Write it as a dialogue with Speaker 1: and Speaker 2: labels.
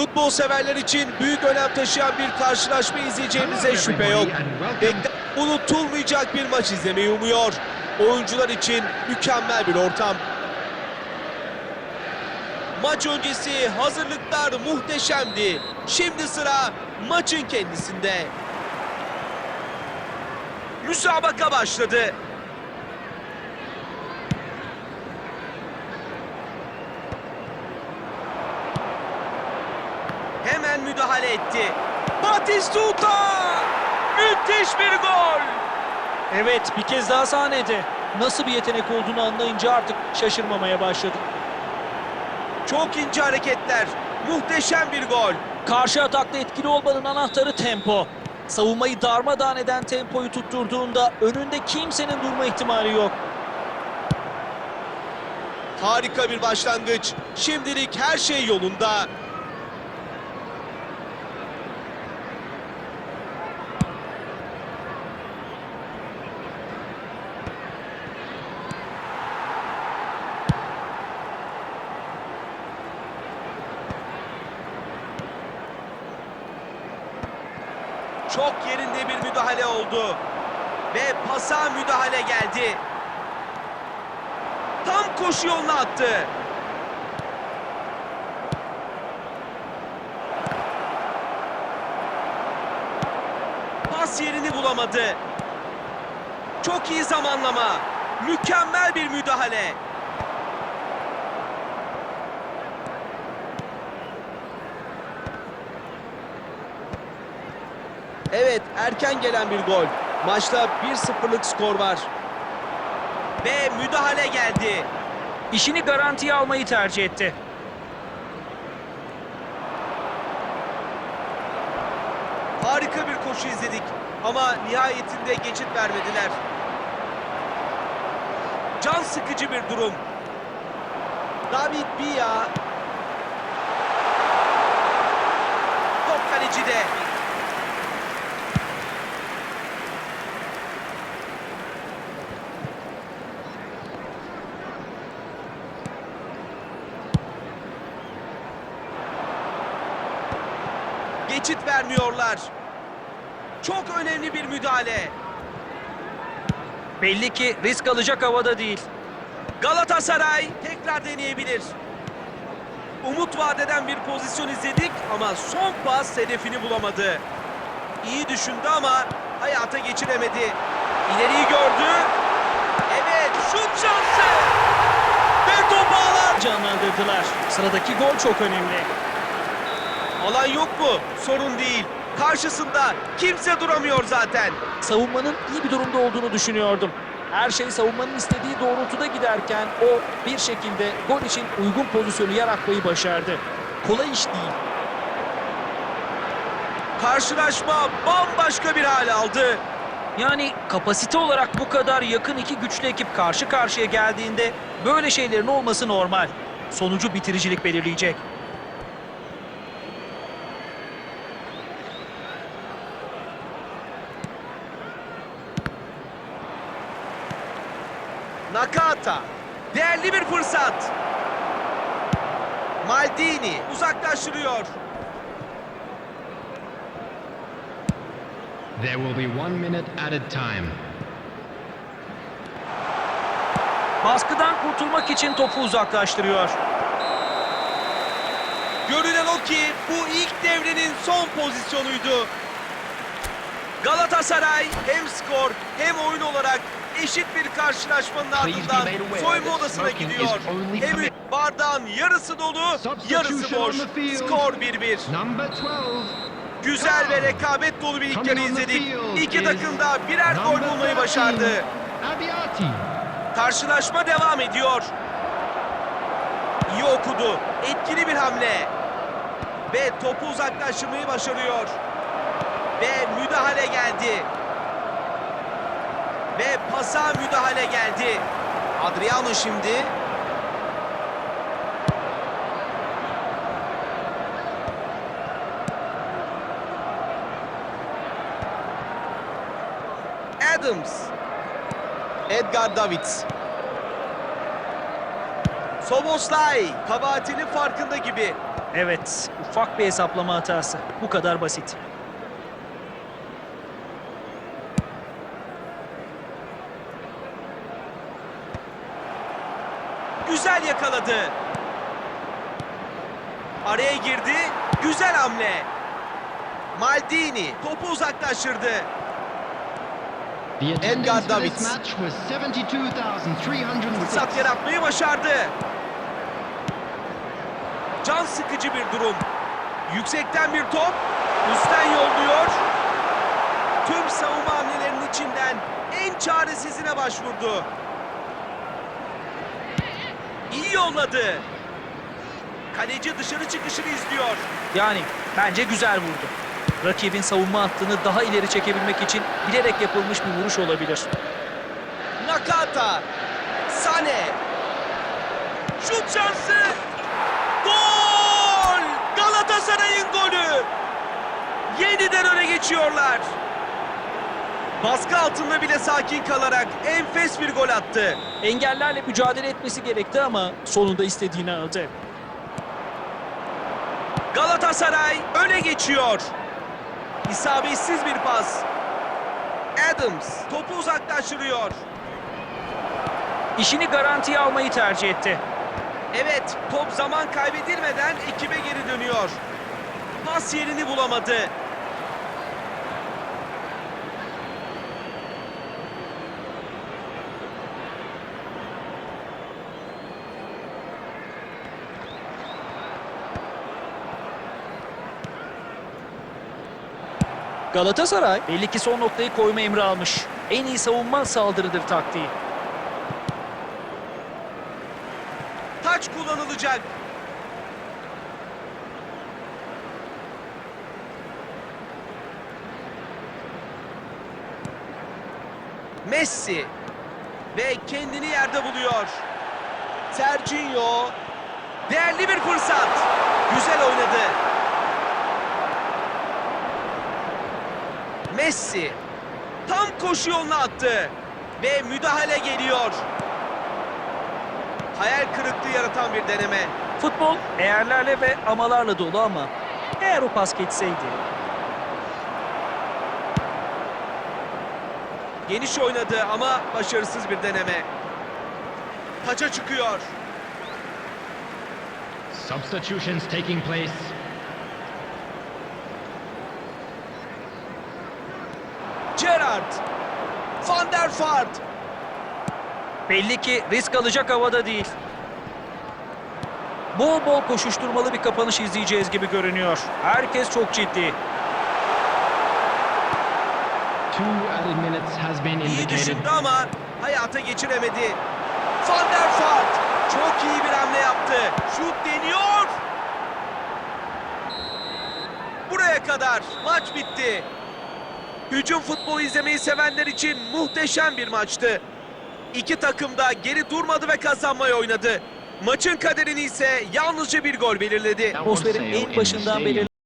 Speaker 1: Futbol severler için büyük önem taşıyan bir karşılaşma izleyeceğimize şüphe yok. Bekle unutulmayacak bir maç izlemeyi umuyor. Oyuncular için mükemmel bir ortam. Maç öncesi hazırlıklar muhteşemdi. Şimdi sıra maçın kendisinde. Müsabaka başladı. Müdahale etti. Batistuta! Müthiş bir gol!
Speaker 2: Evet bir kez daha sahnede. Nasıl bir yetenek olduğunu anlayınca artık şaşırmamaya başladım.
Speaker 1: Çok ince hareketler. Muhteşem bir gol.
Speaker 2: Karşı atakta etkili olmanın anahtarı tempo. Savunmayı darmadağın eden tempoyu tutturduğunda önünde kimsenin durma ihtimali yok.
Speaker 1: Harika bir başlangıç. Şimdilik her şey yolunda. Çok yerinde bir müdahale oldu. Ve pasa müdahale geldi. Tam koşu yoluna attı. Pas yerini bulamadı. Çok iyi zamanlama. Mükemmel bir müdahale. Evet, erken gelen bir gol. Maçta 1-0'lık skor var. Ve müdahale geldi.
Speaker 2: İşini garantiye almayı tercih etti.
Speaker 1: Harika bir koşu izledik ama nihayetinde geçit vermediler. Can sıkıcı bir durum. David Villa. Top kalecide. Geçit vermiyorlar. Çok önemli bir müdahale.
Speaker 2: Belli ki risk alacak havada değil.
Speaker 1: Galatasaray tekrar deneyebilir. Umut vadeden bir pozisyon izledik ama son pas hedefini bulamadı. İyi düşündü ama hayata geçiremedi. İleriyi gördü. Evet şut şansı. Ve top ağlar.
Speaker 2: Canlandırdılar. Sıradaki gol çok önemli.
Speaker 1: Alan yok mu? Sorun değil. Karşısında kimse duramıyor zaten.
Speaker 2: Savunmanın iyi bir durumda olduğunu düşünüyordum. Her şey savunmanın istediği doğrultuda giderken o bir şekilde gol için uygun pozisyonu yaratmayı başardı. Kolay iş değil.
Speaker 1: Karşılaşma bambaşka bir hale aldı.
Speaker 2: Yani kapasite olarak bu kadar yakın iki güçlü ekip karşı karşıya geldiğinde böyle şeylerin olması normal. Sonucu bitiricilik belirleyecek.
Speaker 1: Nakata. Değerli bir fırsat. Maldini uzaklaştırıyor.
Speaker 3: There will be one minute added time.
Speaker 2: Baskıdan kurtulmak için topu uzaklaştırıyor.
Speaker 1: Görünen o ki bu ilk devrenin son pozisyonuydu. Galatasaray hem skor hem oyun olarak eşit bir karşılaşmanın ardından soyunma odasına gidiyor. Hem bardağın yarısı dolu, yarısı boş. Skor 1-1.
Speaker 3: Number 12.
Speaker 1: Güzel ve rekabet dolu bir ilk yarı izledik. İki takım da birer gol bulmayı
Speaker 3: 13,
Speaker 1: başardı. Karşılaşma devam ediyor. İyi okudu. Etkili bir hamle. Ve topu uzaklaştırmayı başarıyor. Ve müdahale geldi. Ve pasa müdahale geldi. Adriano şimdi. Adams. Edgar Davids. Soboslay kabahatinin farkında gibi.
Speaker 2: Evet, ufak bir hesaplama hatası. Bu kadar basit.
Speaker 1: Güzel yakaladı. Araya girdi. Güzel hamle. Maldini topu uzaklaştırdı.
Speaker 3: For
Speaker 1: Davids.
Speaker 3: this match was 72,306.
Speaker 1: Fırsat yaratmayı başardı. Can sıkıcı bir durum. Yüksekten bir top. Üstten yolluyor. Tüm savunma hamlelerinin içinden en çaresizine başvurdu. İyi yolladı. Kaleci dışarı çıkışını izliyor.
Speaker 2: Yani bence güzel vurdu. Rakibin savunma hattını daha ileri çekebilmek için bilerek yapılmış bir vuruş olabilir.
Speaker 1: Nakata. Sane. Şut şansı. Gol! Galatasaray'ın golü. Yeniden öne geçiyorlar. Baskı altında bile sakin kalarak enfes bir gol attı.
Speaker 2: Engellerle mücadele etmesi gerekti ama sonunda istediğini aldı.
Speaker 1: Galatasaray öne geçiyor. İsabetsiz bir pas. Adams topu uzaklaştırıyor.
Speaker 2: İşini garantiye almayı tercih etti.
Speaker 1: Evet, top zaman kaybedilmeden ekibe geri dönüyor. Pas yerini bulamadı.
Speaker 2: Galatasaray belli ki son noktayı koyma emri almış. En iyi savunma saldırıdır taktiği.
Speaker 1: Taç kullanılacak. Messi ve kendini yerde buluyor. Sergio değerli bir fırsat. Güzel oynadı. Messi tam koşu yoluna attı ve müdahale geliyor. Hayal kırıklığı yaratan bir deneme.
Speaker 2: Futbol eğerlerle ve amalarla dolu ama eğer o pas geçseydi
Speaker 1: Geniş oynadı ama başarısız bir deneme. Taça çıkıyor.
Speaker 3: Substitutions taking place.
Speaker 1: Gerrard. Van der Vaart.
Speaker 2: belli ki risk alacak havada değil. Bol bol koşuşturmalı bir kapanış izleyeceğiz gibi görünüyor. Herkes çok ciddi.
Speaker 1: İyi
Speaker 3: indicated.
Speaker 1: düşündü ama hayata geçiremedi. Van der Vaart. Çok iyi bir hamle yaptı. Şut deniyor. Buraya kadar maç bitti. Hücum futbolu izlemeyi sevenler için muhteşem bir maçtı. İki takım da geri durmadı ve kazanmayı oynadı. Maçın kaderini ise yalnızca bir gol belirledi.
Speaker 2: Atmosferin en başından beri